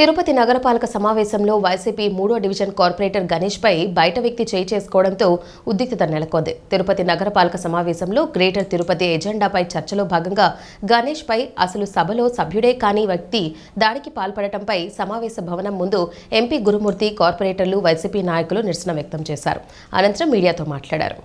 తిరుపతి నగరపాలక సమావేశంలో వైసీపీ మూడో డివిజన్ కార్పొరేటర్ గణేష్పై బయట వ్యక్తి చేయి చేసుకోవడంతో ఉద్రిక్తత నెలకొంది. తిరుపతి నగరపాలక సమావేశంలో గ్రేటర్ తిరుపతి ఎజెండాపై చర్చలో భాగంగా గణేష్ పై అసలు సభలో సభ్యుడే కాని వ్యక్తి దాడికి పాల్పడటంపై సమావేశ భవనం ముందు ఎంపీ గురుమూర్తి కార్పొరేటర్లు వైసీపీ నాయకులు నిరసన వ్యక్తం చేశారు. అనంతరం మీడియాతో మాట్లాడారు.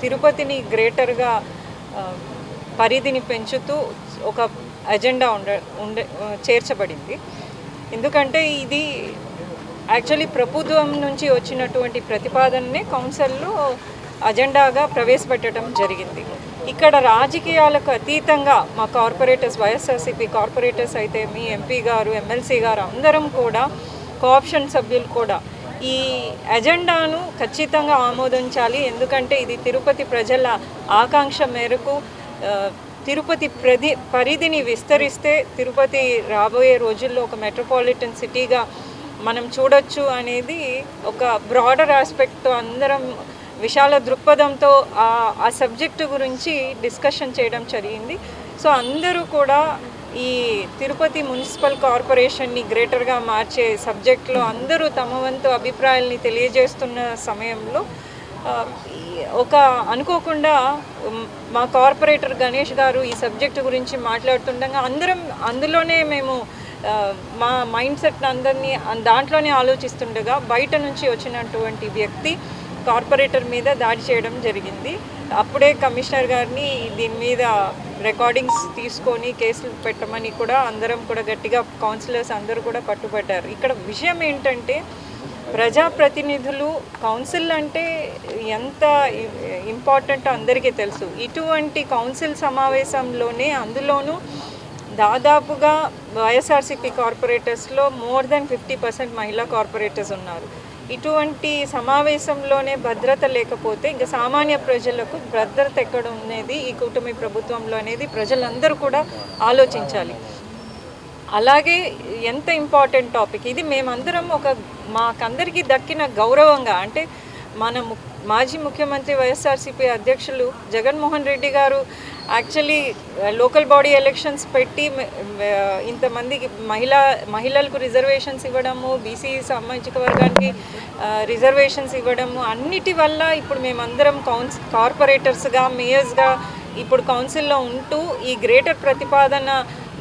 తిరుపతిని గ్రేటర్గా పరిధిని పెంచుతూ ఒక అజెండా ఉండ ఉండే చేర్చబడింది. ఎందుకంటే ఇది యాక్చువల్లీ ప్రభుత్వం నుంచి వచ్చినటువంటి ప్రతిపాదననే కౌన్సిల్లో అజెండాగా ప్రవేశపెట్టడం జరిగింది. ఇక్కడ రాజకీయాలకు అతీతంగా మా కార్పొరేటర్స్ వైఎస్ఆర్సీపీ కార్పొరేటర్స్ అయితే మీ ఎంపీ గారు ఎమ్మెల్సీ గారు అందరం కూడా కోఆప్షన్ సభ్యులు కూడా ఈ అజెండాను ఖచ్చితంగా ఆమోదించాలి. ఎందుకంటే ఇది తిరుపతి ప్రజల ఆకాంక్ష మేరకు తిరుపతి ప్రది పరిధిని విస్తరిస్తే తిరుపతి రాబోయే రోజుల్లో ఒక మెట్రోపాలిటన్ సిటీగా మనం చూడొచ్చు అనేది ఒక బ్రాడర్ ఆస్పెక్ట్తో అందరం విశాల దృక్పథంతో ఆ ఆ సబ్జెక్టు గురించి డిస్కషన్ చేయడం జరిగింది. సో అందరూ కూడా ఈ తిరుపతి మున్సిపల్ కార్పొరేషన్ని గ్రేటర్గా మార్చే సబ్జెక్ట్లో అందరూ తమ వంతు అభిప్రాయాల్ని తెలియజేస్తున్న సమయంలో ఈ ఒక అనుకోకుండా మా కార్పొరేటర్ గణేష్ గారు ఈ సబ్జెక్టు గురించి మాట్లాడుతుండగా అందరం అందులోనే మేము మా మైండ్ సెట్ అందరినీ దాంట్లోనే ఆలోచిస్తుండగా బయట నుంచి వచ్చినటువంటి వ్యక్తి కార్పొరేటర్ మీద దాడి చేయడం జరిగింది. అప్పుడే కమిషనర్ గారిని దీని మీద రికార్డింగ్స్ తీసుకొని కేసులు పెట్టమని కూడా అందరం కూడా గట్టిగా కౌన్సిలర్స్ అందరూ కూడా పట్టుబడ్డారు ఇక్కడ విషయం ఏంటంటే ప్రజాప్రతినిధులు కౌన్సిల్ అంటే ఎంత ఇంపార్టెంట్ అందరికీ తెలుసు. ఇటువంటి కౌన్సిల్ సమావేశంలోనే అందులోనూ దాదాపుగా వైఎస్ఆర్సీపీ కార్పొరేటర్స్లో మోర్ దెన్ ఫిఫ్టీ పర్సెంట్ మహిళా కార్పొరేటర్స్ ఉన్నారు. ఇటువంటి సమావేశంలోనే భద్రత లేకపోతే ఇంకా సామాన్య ప్రజలకు భద్రత ఎక్కడ ఉండేది? ఈ కూటమి ప్రభుత్వంలో అనేది ప్రజలందరూ కూడా ఆలోచించాలి. అలాగే ఎంత ఇంపార్టెంట్ టాపిక్? ఇది మేమందరం ఒక మాకందరికీ దక్కిన గౌరవంగా అంటే మన ము మాజీ ముఖ్యమంత్రి వైఎస్ఆర్సీపీ అధ్యక్షులు జగన్మోహన్ రెడ్డి గారు యాక్చువల్లీ లోకల్ బాడీ ఎలక్షన్స్ పెట్టి ఇంతమందికి మహిళా మహిళలకు రిజర్వేషన్స్ ఇవ్వడము బీసీ సామాజిక వర్గానికి రిజర్వేషన్స్ ఇవ్వడము అన్నిటి వల్ల ఇప్పుడు మేమందరం కౌన్స్ కార్పొరేటర్స్గా మేయర్స్గా ఇప్పుడు కౌన్సిల్లో ఉంటూ ఈ గ్రేటర్ ప్రతిపాదన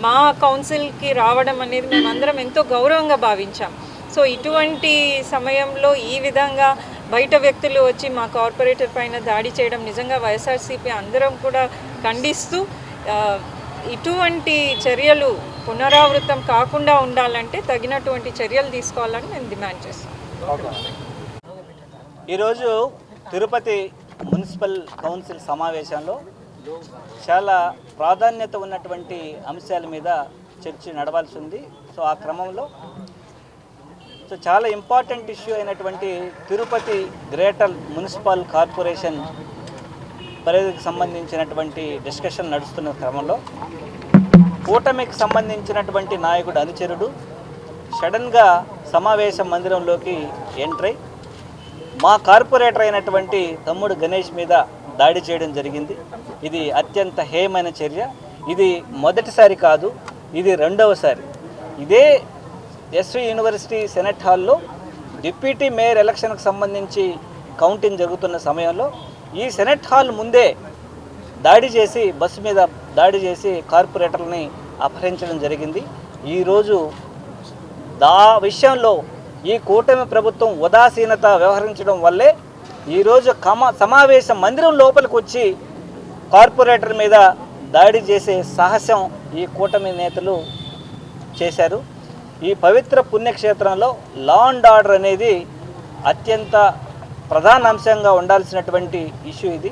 మా కౌన్సిల్కి రావడం అనేది మేమందరం ఎంతో గౌరవంగా భావించాం. సో ఇటువంటి సమయంలో ఈ విధంగా బయట వ్యక్తులు వచ్చి మా కార్పొరేటర్ పైన దాడి చేయడం నిజంగా వైఎస్ఆర్సీపీ అందరం కూడా ఖండిస్తూ ఇటువంటి చర్యలు పునరావృతం కాకుండా ఉండాలంటే తగినటువంటి చర్యలు తీసుకోవాలని మేము డిమాండ్ చేస్తాం ఈరోజు తిరుపతి మున్సిపల్ కౌన్సిల్ సమావేశంలో చాలా ప్రాధాన్యత ఉన్నటువంటి అంశాల మీద చర్చ నడవాల్సి ఉంది. సో ఆ క్రమంలో సో చాలా ఇంపార్టెంట్ ఇష్యూ అయినటువంటి తిరుపతి గ్రేటర్ మున్సిపల్ కార్పొరేషన్ పరిధికి సంబంధించినటువంటి డిస్కషన్ నడుస్తున్న క్రమంలో కూటమికి సంబంధించినటువంటి నాయకుడు అనుచరుడు సడన్గా సమావేశ మందిరంలోకి ఎంట్రై. మా కార్పొరేటర్ అయినటువంటి తమ్ముడు గణేష్ మీద దాడి చేయడం జరిగింది. ఇది అత్యంత హేయమైన చర్య. ఇది మొదటిసారి కాదు ఇది రెండవసారి. ఇదే ఎస్వి యూనివర్సిటీ సెనెట్ హాల్లో డిప్యూటీ మేయర్ ఎలక్షన్కు సంబంధించి కౌంటింగ్ జరుగుతున్న సమయంలో ఈ సెనెట్ హాల్ ముందే దాడి చేసి బస్సు మీద దాడి చేసి కార్పొరేటర్ని అపహరించడం జరిగింది. ఈరోజు దా విషయంలో ఈ కూటమి ప్రభుత్వం ఉదాసీనత వ్యవహరించడం వల్లే ఈరోజు కమ సమావేశ మందిరం లోపలికి వచ్చి కార్పొరేటర్ మీద దాడి చేసే సాహసం ఈ కూటమి నేతలు చేశారు. ఈ పవిత్ర పుణ్యక్షేత్రంలో లా అండ్ ఆర్డర్ అనేది అత్యంత ప్రధాన అంశంగా ఉండాల్సినటువంటి ఇష్యూ ఇది.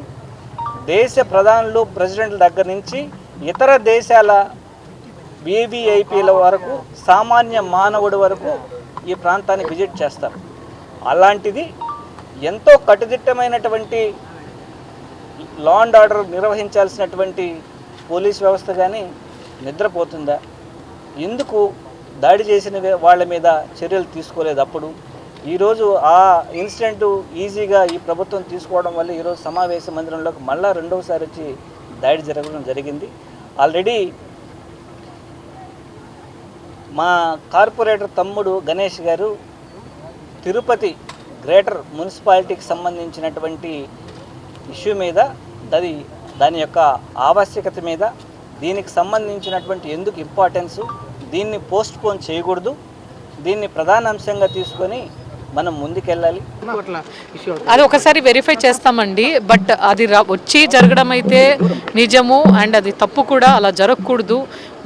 దేశ ప్రధానులు ప్రెసిడెంట్ల దగ్గర నుంచి ఇతర దేశాల వివిఐపీల వరకు సామాన్య మానవుడి వరకు ఈ ప్రాంతాన్ని విజిట్ చేస్తారు. అలాంటిది ఎంతో కట్టుదిట్టమైనటువంటి లా అండ్ ఆర్డర్ నిర్వహించాల్సినటువంటి పోలీస్ వ్యవస్థ కానీ నిద్రపోతుందా? ఎందుకు దాడి చేసిన వాళ్ళ మీద చర్యలు తీసుకోలేదు అప్పుడు. ఈరోజు ఆ ఇన్సిడెంట్ ఈజీగా ఈ ప్రభుత్వం తీసుకోవడం వల్ల ఈరోజు సమావేశ మందిరంలోకి మళ్ళా రెండవసారి వచ్చి దాడి జరగడం జరిగింది. ఆల్రెడీ మా కార్పొరేటర్ తమ్ముడు గణేష్ గారు తిరుపతి గ్రేటర్ మున్సిపాలిటీకి సంబంధించినటువంటి ఇష్యూ మీద అది దాని యొక్క ఆవశ్యకత మీద దీనికి సంబంధించినటువంటి ఎందుకు ఇంపార్టెన్సు దీన్ని పోస్ట్ పోన్ చేయకూడదు. దీన్ని ప్రధాన అంశంగా తీసుకొని మనం ముందుకెళ్ళాలి. అది ఒకసారి వెరిఫై చేస్తామండి బట్ అది వచ్చి జరగడం అయితే నిజము అండ్ అది తప్పు కూడా అలా జరగకూడదు.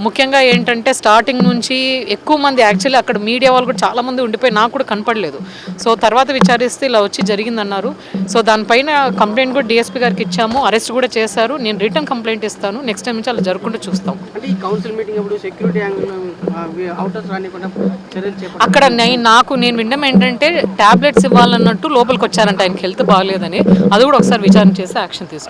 ముఖ్యంగా ఏంటంటే స్టార్టింగ్ నుంచి ఎక్కువ మంది యాక్చువల్లీ అక్కడ మీడియా వాళ్ళు కూడా చాలా మంది ఉండిపోయి నాకు కూడా కనపడలేదు. సో తర్వాత విచారిస్తే ఇలా వచ్చి జరిగిందన్నారు. సో దానిపైన కంప్లైంట్ కూడా డిఎస్పీ గారికి ఇచ్చాము అరెస్ట్ కూడా చేశారు. నేను రిటర్న్ కంప్లైంట్ ఇస్తాను నెక్స్ట్ టైం నుంచి అలా జరగకుండా చూస్తాం. అంటే ఈ కౌన్సిల్ మీటింగ్ అప్పుడు సెక్యూరిటీ యాంగిల్ అవుటర్స్ రానికుండా చర్యలు చేపట్టారు. అక్కడ నేను నాకు నేను వినడం ఏంటంటే టాబ్లెట్స్ ఇవ్వాలన్నట్టు లోపలికి వచ్చారంట ఆయనకి హెల్త్ బాగాలేదని. అది కూడా ఒకసారి విచారణ చేసి యాక్షన్ తీసుకుంటాం